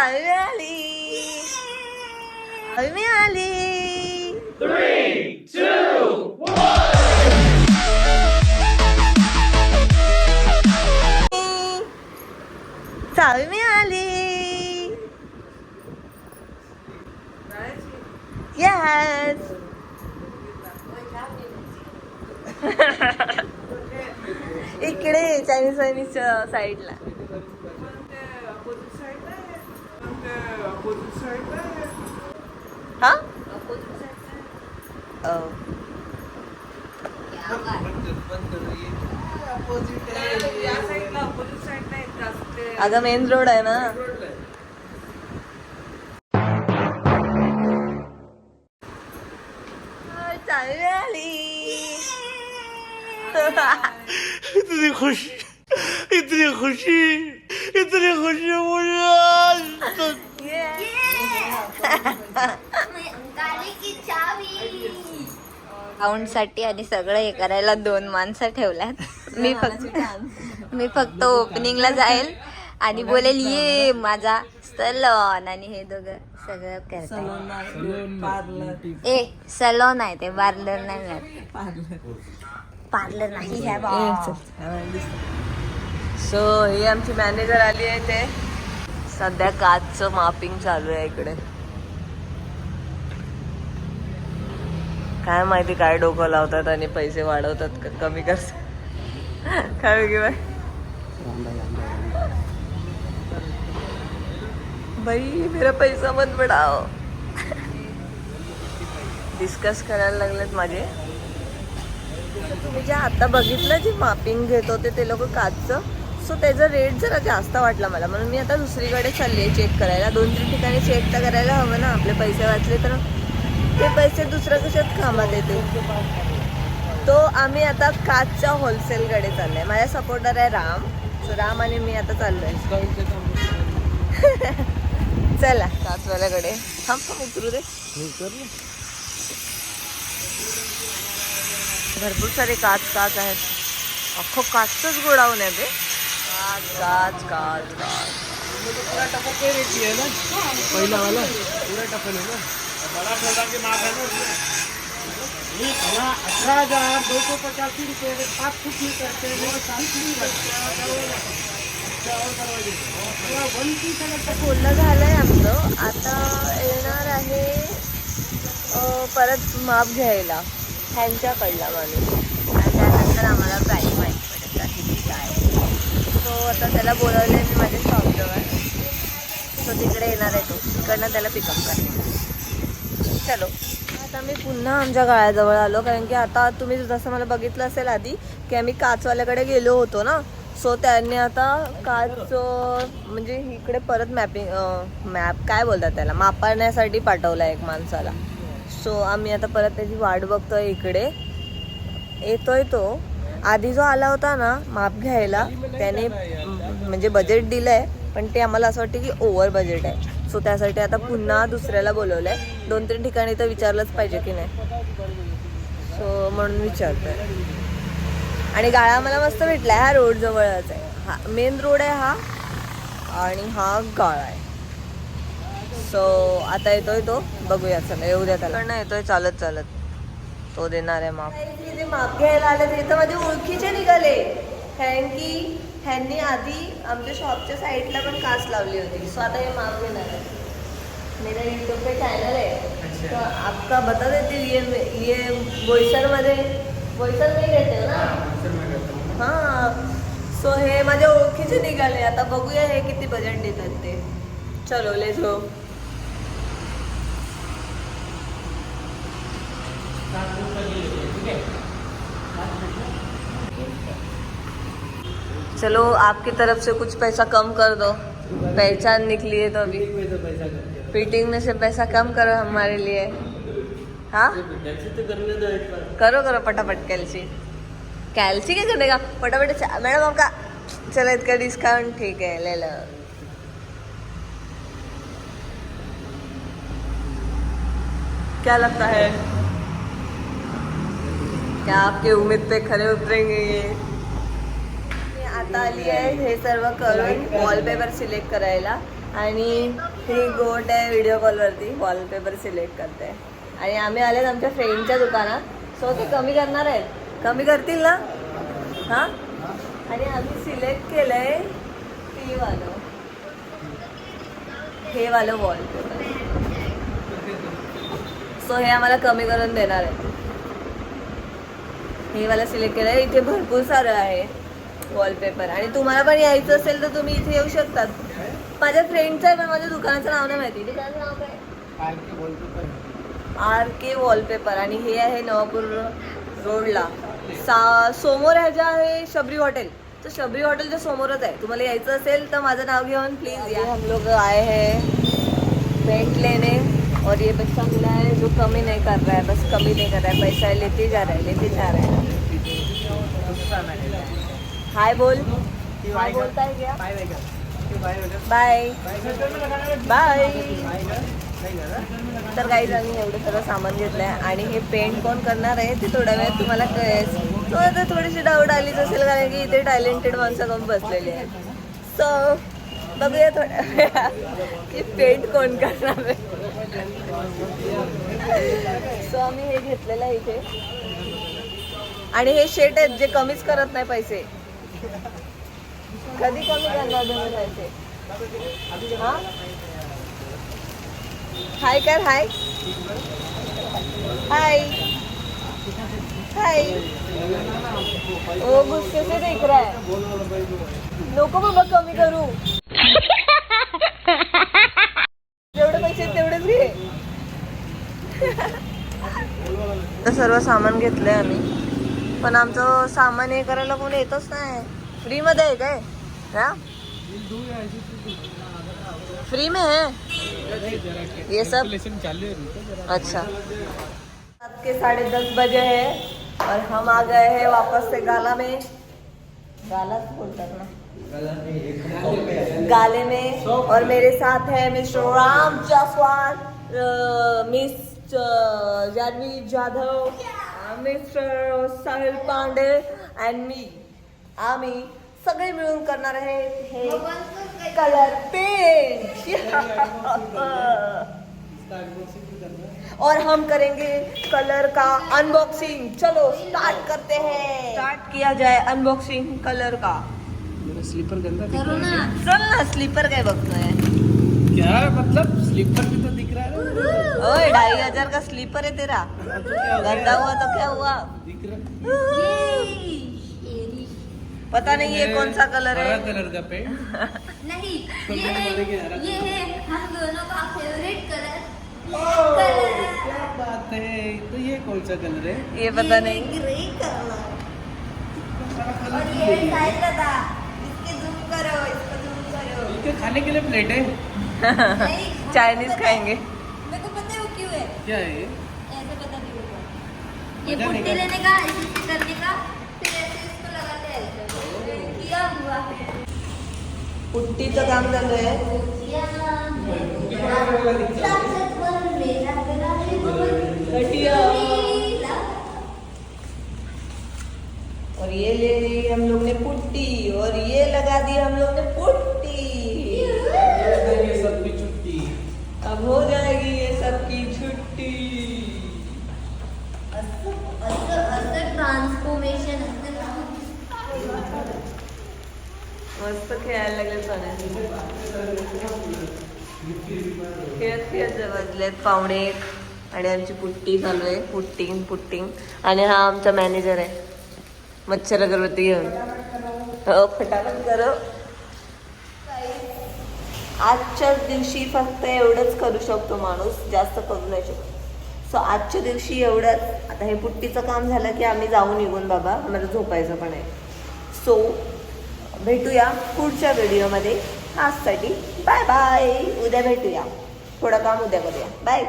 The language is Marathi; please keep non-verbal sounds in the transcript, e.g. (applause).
चावी मिळाली चावी मिळाली चावी मिळाली येस इकडे चायनीज चायनीजच्या साईडला अगं मेन रोड आहे ना. इतनी खुशी इतनी खुशी इतनी खुशी मुझे आज. तक अकाउंट (laughs) साठी आणि सगळं हे करायला दोन माणसं ठेवल्यात. मी फक्त मी फक्त ओपनिंगला जाईल आणि बोलेल ये माझा सलॉन. आणि हे दोघं सगळं करतात. ए सलॉन आहे ते पार्लर नाही मिळत. पार्लर. नाही सो ही आमची मॅनेजर आली आहे ते सध्या काचचं मापिंग चालू आहे इकडे. काय माहिती काय डोकं लावतात आणि पैसे वाढवतात का कमी करतात काय वेगळी बाय बाई मेरा पैसा मत बढ़ाओ. डिस्कस करायला लागलेत माझे तुम्ही जे आता बघितलं जे मापिंग घेत होते ते लोक काचचं. सो त्याचा रेट जरा जास्त वाटला मला. म्हणून मी आता दुसरीकडे चालली आहे चेक करायला. दोन तीन ठिकाणी चेक तर करायला हवं ना. आपले पैसे वाचले तर ते पैसे दुसऱ्या कशात कामात येते तो आम्ही आता काचच्या होलसेलकडे चाललोय. माझ्या सपोर्टर आहे राम. सो राम आणि मी आता चाललोय. (laughs) चला काचवाल्याकडे. थांब थांब उतरू दे. भरपूर सारे काच काच आहेत. अख्खं काचच गोडाऊन आहे ते. काच काच काच काच. पहिला वाला. पुरा टफन आहे ना के है? ना अठारह हजार दो सौ पचासी रुपये पाँच फुट में करते हैं वो सात फुट बोलणं झालंय आमचं आता येणार आहे परत माप घ्यायला. ह्यांच्याकडला माणूस आणि त्यानंतर आम्हाला प्राईस माहीत का किती काय तो आता त्याला बोलवलं मी माझ्या शॉपजवळ तो तिकडे येणार आहे तो. तिकडनं त्याला पिकअप करणे चलो. आता मी पुन्हा आमच्या गाळ्याजवळ आलो कारण की आता तुम्ही जसं मला बघितलं असेल आधी की आम्ही काचवाल्याकडे गेलो होतो ना सो त्यांनी आता काच म्हणजे इकडे परत मॅपिंग मॅप काय बोलतात त्याला मापण्यासाठी पाठवला एक माणसाला. सो आम्ही आता परत त्याची वाट बघतोय इकडे. येतोय तो. आधी जो आला होता ना माप घ्यायला त्याने म्हणजे बजेट दिलंय पण ते आम्हाला असं वाटतं की ओव्हर बजेट आहे. सो त्यासाठी आता पुन्हा दुसऱ्याला बोलवलंय. दोन तीन ठिकाणी तर विचारलंच पाहिजे की नाही. सो म्हणून विचारतोय. आणि गाळा मला मस्त भेटला हा रोड जवळच आहे. हा मेन रोड आहे हा आणि हा गाळा आहे. सो आता येतोय तो. बघूया चला येऊ द्या त्याला. नाही येतोय चालत चालत. तो देणार आहे माप. माप घ्यायला आले ते तर माझे ओळखीचे निघाले. की ह्यांनी आधी आमच्या शॉपच्या साईडला पण काच लावली होती. सो आता हे माप घेणार आहे. मेरा यूट्यूब पे चैनल है तो आपका बता देते ये ये बोईसरमध्ये बोईसर में रहते हो ना हां. सो हे माझ्या ओळखीचे निघाले. आता बघूया हे किती बजेट देतात ते. चलो लेट्स गो चलो, आपकी तरफ़ से कुछ पैसा कम कर दो। पहचान निकली है तो अभी। फिटिंग में से पैसा कम करो हमारे लिए। हाँ? करो करो, फटाफट कैल्सी कैल्सी क्या करेगा फटाफट मैडम, आपका चलो, इसका डिस्काउंट ठीक है, ले लो। क्या लगता है? क्या आपके उम्मीद पे खड़े उतरेंगे ये? आता आली आहे. हे सर्व करून वॉलपेपर सिलेक्ट करायला. आणि ही गोट आहे व्हिडिओ कॉलवरती वॉलपेपर सिलेक्ट करते. आणि आम्ही आलेत आमच्या फ्रेंडच्या दुकानात. सो ते कमी करणार आहेत. कमी करतील ना? हां? आणि आम्ही सिलेक्ट केलं आहे ते वालं. हे वालं वॉलपेपर सो हे आम्हाला कमी करून देणार आहे हे वाला सिलेक्ट केलं आहे इथे भरपूर सारं आहे. वॉलपेपर आणि तुम्हाला पण यायचं असेल तर तुम्ही इथे येऊ शकतात. माझ्या फ्रेंडचं आहे पण माझ्या दुकानाचं नाव नाही माहिती. दुकानाचं नाव काय? आर के वॉलपेपर आणि हे आहे नवापूर रोडला. सा समोर ह्याच्या आहे शबरी हॉटेल तर शबरी हॉटेलच्या समोरच आहे. तुम्हाला यायचं असेल तर माझं नाव घेऊन प्लीज या. हम लोग आए हैं पेंट लेने और ये बच्चा मिला है जो कमी नहीं कर रहा है. बस कमी नहीं कर रहा है. पैसा लेते जा रहा है लेते जा रहा है. हाय बोल. हाय बोलता है क्या? बाय बाय तर काही आम्ही एवढं सगळं सामान घेतलंय आणि हे पेंट कोण करणार आहे ते थोड्या वेळात तुम्हाला कळेल. तो आता थोडीशी डाऊट आलीच असेल कारण की इथे टॅलेंटेड माणसं कमी बसलेली आहेत. सो बघूया थोड्या वेळात की पेंट कोण करणार आहे. सो आम्ही हे घेतलेलं आहे इथे. आणि हे शेट आहेत जे कमीच करत नाही पैसे. कधी कमी करणार तुम्ही पैसे? हा? हाय कर हाय. हाय. हाय. ओ गुस्से से देख रहा है नको बाबा कमी करू. जेवढे पैसे आहेत तेवढेच घे. सर्व सामान घेतलंय आम्ही. पण आमचं सामान हे करायला कोणी येतच नाही. फ्री मध्ये आहे काय? हा? फ्री में है ये सब अच्छा. रात के साढ़े दस बजे है और हम आ गए हैं वापस से गाला में. गाला बोलता ना. गाले में. और मेरे साथ है mister Ram a, miss Janhvi Jadhav. Mister Sahil Pandey and मी आम्ही सगळे मिळून करणार आहे हे कलर पेंट और हम करेंगे कलर का अनबॉक्सिंग चलो स्टार्ट करते हैं. स्टार्ट किया जाए अनबॉक्सिंग कलर का। स्लीपर गंदा है। चल ना स्लीपर काय बघतोय क्या मतलब? स्लीपर भी तो दिख ओए ढाई हज़ार का स्लीपर है तेरा। गंदा हुआ तो क्या हुआ? पता नहीं ये कौन सा कलर है। कलर का पेंट नहीं तो ये कि ये है हम दोनों का फेवरेट कलर क्या बात है। तो ये कौन सा कलर है? ये पता नहीं। ग्रे कलर और ये साइड था इसके जूम करो इसको जूम करो। इनके खाने के लिए प्लेट है। (laughs) चाइनीज़ खाएँगे। को क्यों है है ये? ऐसे पता नहीं होगा ये पुट्टी लेने का ऐसे करने का फिर ऐसे इसको लगाते हैं। ऐसे किया हुआ है। पुट्टीचं काम चालू आहे घटिया। और ये ले ली हम लोग ने पुट्टी और ये लगा दी हम लोग ने पुट्टी। वाजलेत पावणे एक आणि आमची पुट्टी चालू आहे पुट्टिंग पुट्टिंग आणि हा आमचा मॅनेजर आहे. मच्छर अगरबत्ती घेऊन. हो फटाफट करो. आजच्याच दिवशी फक्त एवढंच करू शकतो माणूस. जास्त करू नाही शकतो. सो आजच्या दिवशी एवढंच. आता हे पुट्टीचं काम झालं की आम्ही जाऊन निघून बाबा. आम्हाला झोपायचं पण आहे. सो भेटूया पुढच्या व्हिडिओमध्ये आजसाठी बाय बाय उद्या भेटूया. थोडं काम उद्या करूया. बाय